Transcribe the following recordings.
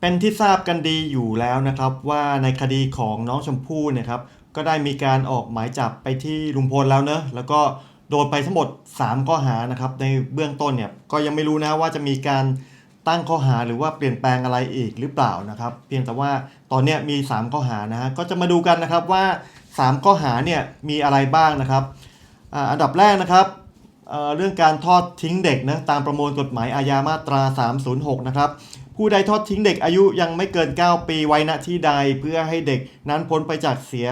เป็นที่ทราบกันดีอยู่แล้วนะครับ ว่าในคดีของน้องชมพู่เนะครับก็ได้มีการออกหมายจับไปที่ลุงพลแล้วเนอะแล้วก็โดนไปทั้งหมด 3 ข้อหานะครับ ในเบื้องต้นเนี่ยก็ยังไม่รู้นะว่าจะมีการตั้งข้อหาหรือว่าเปลี่ยนแปลงอะไรอีกหรือเปล่านะครับ เพียงแต่ว่าตอนนี้มี 3 ข้อหานะฮะก็จะมาดูกันนะครับว่า 3 ข้อหาเนี่ยมีอะไรบ้างนะครับอันดับแรกนะครับเอ่อเรื่องการทอดทิ้งเด็กนะตามประมวลกฎหมายอาญามาตรา 306 นะครับ ผู้ใดทอดทิ้งเด็กอายุยังไม่เกิน 9 ปีไว้ณที่ใดเพื่อให้เด็กนั้นพ้นไปจากเสีย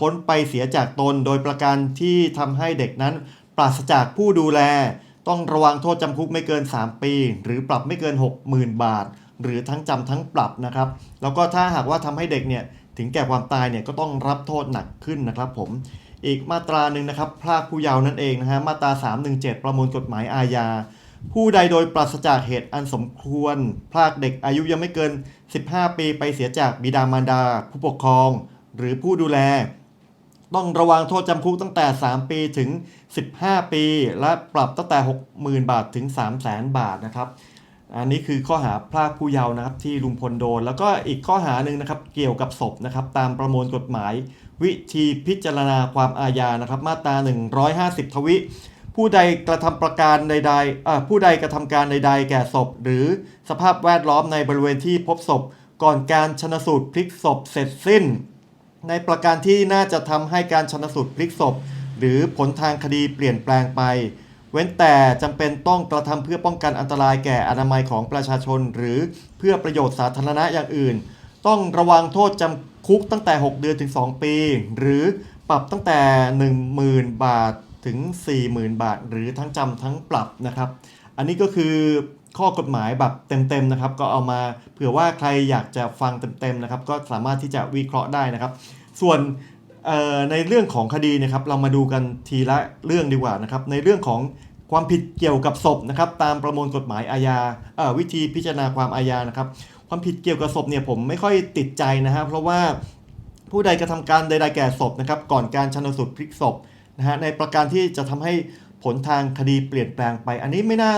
พ้นไปเสียจากตนโดยประการที่ทำให้เด็กนั้นปราศจากผู้ดูแล ต้องระวังโทษจำคุกไม่เกิน 3 ปี หรือปรับไม่เกิน 60,000 บาท หรือทั้งจำทั้งปรับนะครับ แล้วก็ถ้าหากว่าทำให้เด็กเนี่ยถึงแก่ความตายเนี่ยก็ต้องรับโทษหนักขึ้นนะครับผมอีกมาตราหนึ่งนะครับพรากผู้เยาว์นั่นเองนะฮะมาตรา 317 ประมวลกฎหมายอาญา ผู้ใดโดยปราศจากเหตุอันสมควร พรากเด็กอายุยังไม่เกิน 15 ปีไปเสียจากบิดามารดา ผู้ปกครอง หรือผู้ดูแล ต้องระวังโทษจำคุกตั้งแต่ 3 ปีถึง 15 ปี และปรับตั้งแต่ 60,000 บาทถึง 300,000 บาทนะครับ อันนี้คือข้อหาพรากผู้เยาว์นะครับที่ลุงพลโดน แล้วก็อีกข้อหาหนึ่งนะครับเกี่ยวกับศพนะครับตามประมวลกฎหมาย วิธีพิจารณาความอาญานะครับ มาตรา 150 ทวิ ผู้ใดกระทำประการใดๆผู้ใดกระทำการใด ๆ แก่ศพ หรือสภาพแวดล้อมในบริเวณที่พบศพ ก่อนการชนสูตรพลิกศพเสร็จสิ้น ในประการที่น่าจะทำให้การชนสูตรพลิกศพ หรือผลทางคดีเปลี่ยนแปลงไป เว้นแต่จำเป็นต้องกระทำเพื่อป้องกันอันตรายแก่อนามัยของประชาชน หรือเพื่อประโยชน์สาธารณะอย่างอื่น ต้องระวังโทษจำคุกตั้งแต่ 6 เดือนถึง 2 ปี หรือปรับตั้งแต่ 10,000 บาท ถึง 40,000 บาท หรือทั้งจำทั้งปรับนะครับ อันนี้ก็คือข้อกฎหมายแบบเต็มๆนะครับ ก็เอามาเผื่อว่าใครอยากจะฟังเต็มๆนะครับ ก็สามารถที่จะวิเคราะห์ได้นะครับ ส่วนในเรื่องของคดีนะครับ เรามาดูกันทีละเรื่องดีกว่านะครับ ในเรื่องของความผิดเกี่ยวกับศพนะครับ ตามประมวลกฎหมายอาญาวิธีพิจารณาความอาญานะครับ ความผิดเกี่ยวกับศพเนี่ยผมไม่ค่อยติดใจนะฮะเพราะว่าผู้ใดกระทำการใดๆแก่ศพนะครับ ก่อนการชันสูตรพลิกศพ นะฮะในประการที่จะทำให้ผลทางคดีเปลี่ยนแปลงไป อันนี้ไม่น่า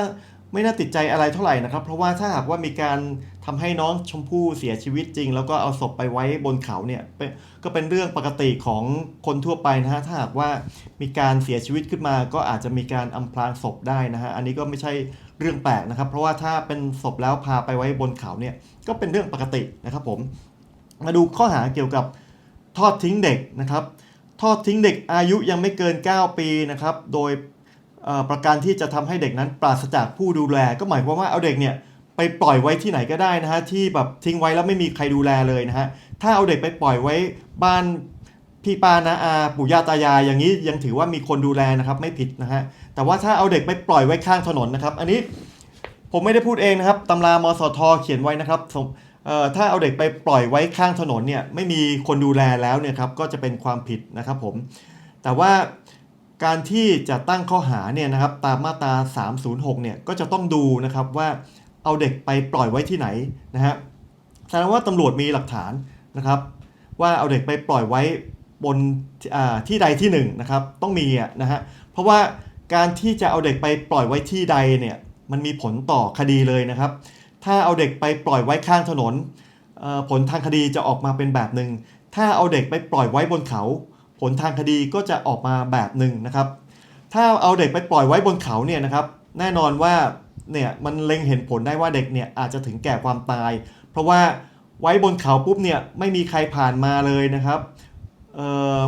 ไม่น่าติดใจอะไรเท่าไหร่นะครับ เพราะว่าถ้าหากว่ามีการทำให้น้องชมพู่เสียชีวิตจริง แล้วก็เอาศพไปไว้บนเขาเนี่ยเป็นก็เป็นเรื่องปกติของคนทั่วไปนะฮะถ้าหากว่ามีการเสียชีวิตขึ้นมา ก็อาจจะมีการอำพรางศพได้นะฮะอันนี้ก็ไม่ใช่เรื่องแปลกนะครับ เพราะว่าถ้าเป็นศพแล้วพาไปไว้บนเขาเนี่ยก็เป็นเรื่องปกตินะครับผมมาดูข้อหาเกี่ยวกับทอดทิ้งเด็กนะครับ ทอดทิ้งเด็กอายุยังไม่เกิน 9 ปีนะครับโดยประการที่จะทำให้เด็กนั้นปราศจากผู้ดูแล ก็หมายความว่าเอาเด็กเนี่ยไปปล่อยไว้ที่ไหนก็ได้นะฮะที่แบบทิ้งไว้แล้วไม่มีใครดูแลเลยนะฮะถ้าเอาเด็กไปปล่อยไว้บ้านพี่ป้านาอาปู่ย่าตายายอย่างนี้ยังถือว่ามีคนดูแลนะครับไม่ผิดนะฮะแต่ว่าถ้าเอาเด็กไปปล่อยไว้ข้างถนนนะครับ อันนี้ผมไม่ได้พูดเองนะครับตำรามสทเขียนไว้นะครับ ถ้าเอาเด็กไปปล่อยไว้ข้างถนนเนี่ยไม่มีคนดูแลแล้วเนี่ยครับก็จะเป็นความผิดนะครับผม แต่ว่าการที่จะตั้งข้อหาเนี่ยนะครับตามมาตรา 306 เนี่ยก็จะต้องดูนะครับว่าเอาเด็กไปปล่อยไว้ที่ไหนนะฮะแสดงว่าตำรวจมีหลักฐานนะครับ ว่าเอาเด็กไปปล่อยไว้บนที่ใดที่หนึ่งนะครับต้องมีนะฮะเพราะว่าการที่จะเอาเด็กไปปล่อยไว้ที่ใดเนี่ยมันมีผลต่อคดีเลยนะครับ ถ้าเอาเด็กไปปล่อยไว้ข้างถนน ผลทางคดีจะออกมาเป็นแบบหนึ่ง ถ้าเอาเด็กไปปล่อยไว้บนเขา ผลทางคดีก็จะออกมาแบบหนึ่งนะครับ ถ้าเอาเด็กไปปล่อยไว้บนเขาเนี่ยนะครับ แน่นอนว่าเนี่ยมันเล็งเห็นผลได้ว่าเด็กเนี่ยอาจจะถึงแก่ความตาย เพราะว่าไว้บนเขาปุ๊บเนี่ยไม่มีใครผ่านมาเลยนะครับ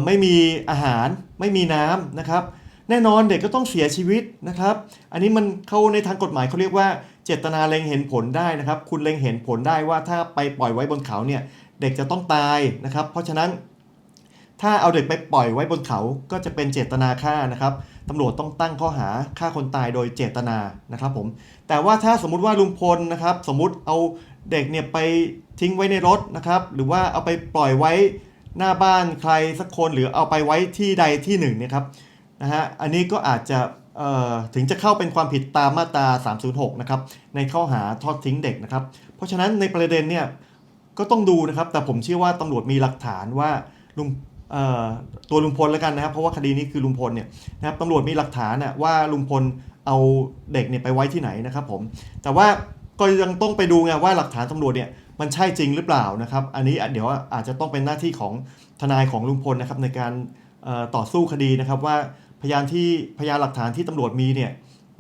ไม่มีอาหารไม่มีน้ำนะครับ แน่นอนเด็กก็ต้องเสียชีวิตนะครับ อันนี้มันเข้าในทางกฎหมายเขาเรียกว่า เจตนาเล็งเห็นผลได้นะครับ คุณเล็งเห็นผลได้ว่าถ้าไปปล่อยไว้บนเขาเนี่ยเด็กจะต้องตายนะครับ เพราะฉะนั้น ถ้าเอาเด็กไปปล่อยไว้บนเขาก็จะเป็นเจตนาฆ่านะครับตำรวจต้องตั้งข้อหาฆ่าคนตายโดยเจตนานะครับผมแต่ว่าถ้าสมมุติว่าลุงพลนะครับ สมมุติเอาเด็กเนี่ยไปทิ้งไว้ในรถนะครับ หรือว่าเอาไปปล่อยไว้หน้าบ้านใครสักคนหรือเอาไปไว้ที่ใดที่หนึ่งเนะครับนะฮะอันนี้ก็อาจจะ ถึงจะเข้าเป็นความผิดตามมาตรา 306 นะครับ ในข้อหาทอดทิ้งเด็กนะครับ เพราะฉะนั้นในประเด็นเนี่ยก็ต้องดูนะครับ แต่ผมเชื่อว่าตำรวจมีหลักฐานว่าลุงตัวลุงพลแล้วกันนะครับ เพราะว่าคดีนี้คือลุงพลเนี่ยนะครับตำรวจมีหลักฐานน่ะว่าลุงพลเอาเด็กเนี่ยไปไว้ที่ไหนนะครับผมแต่ว่าก็ยังต้องไปดูไงว่าหลักฐานตำรวจเนี่ยมันใช่จริงหรือเปล่านะครับ อันนี้เดี๋ยวอาจจะต้องเป็นหน้าที่ของทนายของลุงพลนะครับในการต่อสู้คดีนะครับว่า พยานที่พยานหลักฐานที่ตำรวจมีเนี่ย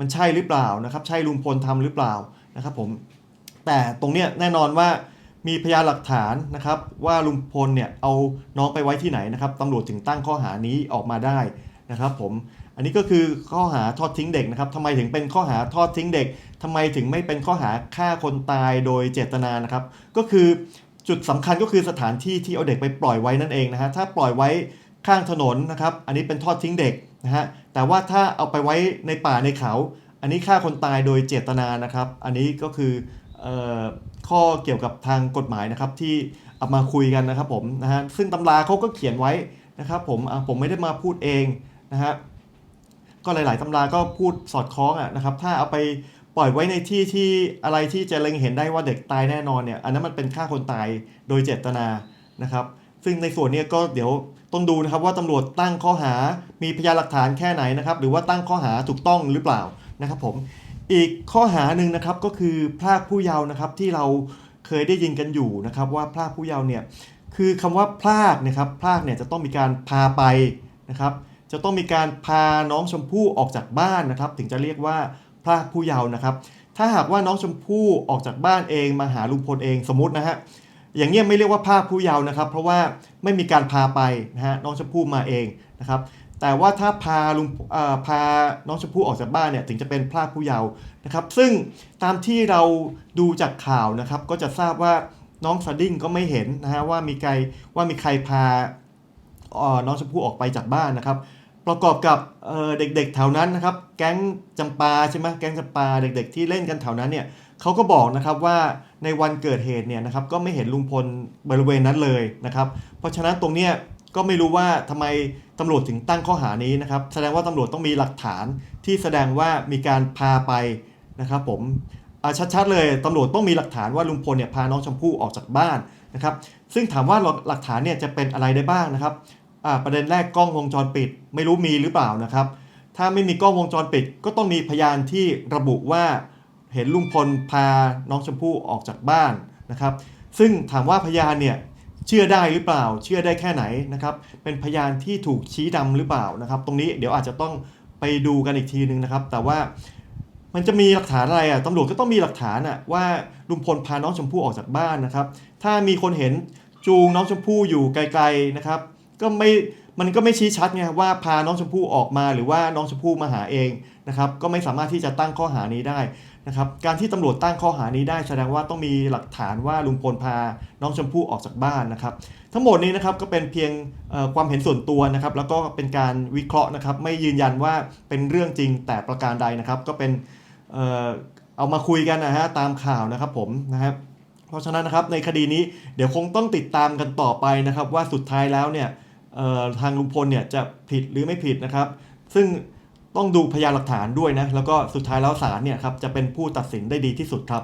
มันใช่หรือเปล่านะครับ ใช่ลุงพลทำหรือเปล่านะครับผมแต่ตรงเนี้ยแน่นอนว่ามีพยานหลักฐานนะครับ ว่าลุงพลเนี่ยเอาน้องไปไว้ที่ไหนนะครับตำรวจถึงตั้งข้อหานี้ออกมาได้นะครับผมอันนี้ก็คือข้อหาทอดทิ้งเด็กนะครับทำไมถึงเป็นข้อหาทอดทิ้งเด็กทำไมถึงไม่เป็นข้อหาฆ่าคนตายโดยเจตนานะครับ ก็คือจุดสำคัญก็คือสถานที่ที่เอาเด็กไปปล่อยไว้นั่นเองนะฮะถ้าปล่อยไว้ข้างถนนนะครับ อันนี้เป็นทอดทิ้งเด็ก นะฮะแต่ว่าถ้าเอาไปไว้ในป่าในเขา อันนี้ฆ่าคนตายโดยเจตนานะครับ อันนี้ก็คือออข้อเกี่ยวกับทางกฎหมายนะครับที่เอามาคุยกันนะครับผมนะฮะซึ่งตำราเขาก็เขียนไว้นะครับผมผมไม่ได้มาพูดเองนะฮะก็หลาย ๆตำราก็พูดสอดคล้องอะนะครับ ถ้าเอาไปปล่อยไว้ในที่ที่อะไรที่จะเล็งเห็นได้ว่าเด็กตายแน่นอนเนี่ย อันนั้นมันเป็นฆ่าคนตายโดยเจตนานะครับ ซึ่งในส่วนนี้ก็เดี๋ยว ต้องดูนะครับว่าตำรวจตั้งข้อหา มีพยานหลักฐานแค่ไหนนะครับ หรือว่าตั้งข้อหาถูกต้องหรือเปล่านะครับผม อีกข้อหาหนึ่งนะครับก็คือพรากผู้เยาว์นะครับที่เราเคยได้ยินกันอยู่นะครับ ว่าพรากผู้เยาว์เนี่ยคือคำว่าพรากนะครับพรากเนี่ยจะต้องมีการพาไปนะครับ จะต้องมีการพาน้องชมพู่ออกจากบ้านนะครับ ถึงจะเรียกว่าพรากผู้เยาว์นะครับ ถ้าหากว่าน้องชมพู่ออกจากบ้านเองมาหาลุงพลเองสมมตินะฮะ อย่างเงี้ยไม่เรียกว่าพรากผู้เยาว์นะครับ เพราะว่าไม่มีการพาไปนะฮะน้องชมพู่มาเองนะครับ แต่ว่าถ้าพาลุงอ่อพาน้องชมพู่ออกจากบ้านเนี่ยถึงจะเป็นพากผู้เยาว์นะครับ ซึ่งตามที่เราดูจากข่าวนะครับ ก็จะทราบว่าน้องสดิ้งก็ไม่เห็นนะฮะว่ามีใครว่ามีใครพาอ่อน้องชมพู่ออกไปจากบ้านนะครับ ประกอบกับเเด็กๆแถวนั้นนะครับแก๊งจำปาใช่ไหมแก๊งจำปาเด็ก ๆ ที่เล่นกันแถวนั้นเนี่ยเขาก็บอกนะครับว่าในวันเกิดเหตุเนี่ยนะครับก็ไม่เห็นลุงพลบริเวณนั้นเลยนะครับ เพราะฉะนั้นตรงเนี้ยก็ไม่รู้ว่าทำไมตำรวจถึงตั้งข้อหานี้นะครับ แสดงว่าตำรวจต้องมีหลักฐานที่แสดงว่ามีการพาไปนะครับผมชัดๆเลยตำรวจต้องมีหลักฐานว่าลุงพลเนี่ยพาน้องชมพู่ออกจากบ้านนะครับ ซึ่งถามว่าหลักฐานเนี่ยจะเป็นอะไรได้บ้างนะครับ อ่าประเด็นแรกกล้องวงจรปิด ไม่รู้มีหรือเปล่านะครับ ถ้าไม่มีกล้องวงจรปิด ก็ต้องมีพยานที่ระบุว่าเห็นลุงพลพาน้องชมพู่ออกจากบ้านนะครับ ซึ่งถามว่าพยานเนี่ยเชื่อได้หรือเปล่า เชื่อได้แค่ไหนนะครับ เป็นพยานที่ถูกชี้ดำหรือเปล่านะครับ ตรงนี้เดี๋ยวอาจจะต้องไปดูกันอีกทีนึงนะครับ แต่ว่ามันจะมีหลักฐานอะไรอะตำรวจก็ต้องมีหลักฐานอะว่าลุงพลพาน้องชมพู่ออกจากบ้านนะครับ ถ้ามีคนเห็นจูงน้องชมพู่อยู่ไกลๆนะครับ ก็ไม่มันก็ไม่ชี้ชัดไงว่าพาน้องชมพู่ออกมาหรือว่าน้องชมพู่มาหาเองนะครับก็ไม่สามารถที่จะตั้งข้อหานี้ได้นะครับการที่ตำรวจตั้งข้อหานี้ได้แสดงว่าต้องมีหลักฐานว่าลุงพลพาน้องชมพู่ออกจากบ้านนะครับ ทั้งหมดนี้นะครับก็เป็นเพียงความเห็นส่วนตัวนะครับ แล้วก็เป็นการวิเคราะห์นะครับ ไม่ยืนยันว่าเป็นเรื่องจริงแต่ประการใดนะครับ ก็เป็นเอามาคุยกันนะฮะตามข่าวนะครับผมนะครับเพราะฉะนั้นนะครับในคดีนี้เดี๋ยวคงต้องติดตามกันต่อไปนะครับ ว่าสุดท้ายแล้วเนี่ย ทางลุงพลเนี่ยจะผิดหรือไม่ผิดนะครับ ซึ่งต้องดูพยานหลักฐานด้วยนะแล้วก็สุดท้ายแล้วศาลเนี่ยครับจะเป็นผู้ตัดสินได้ดีที่สุดครับ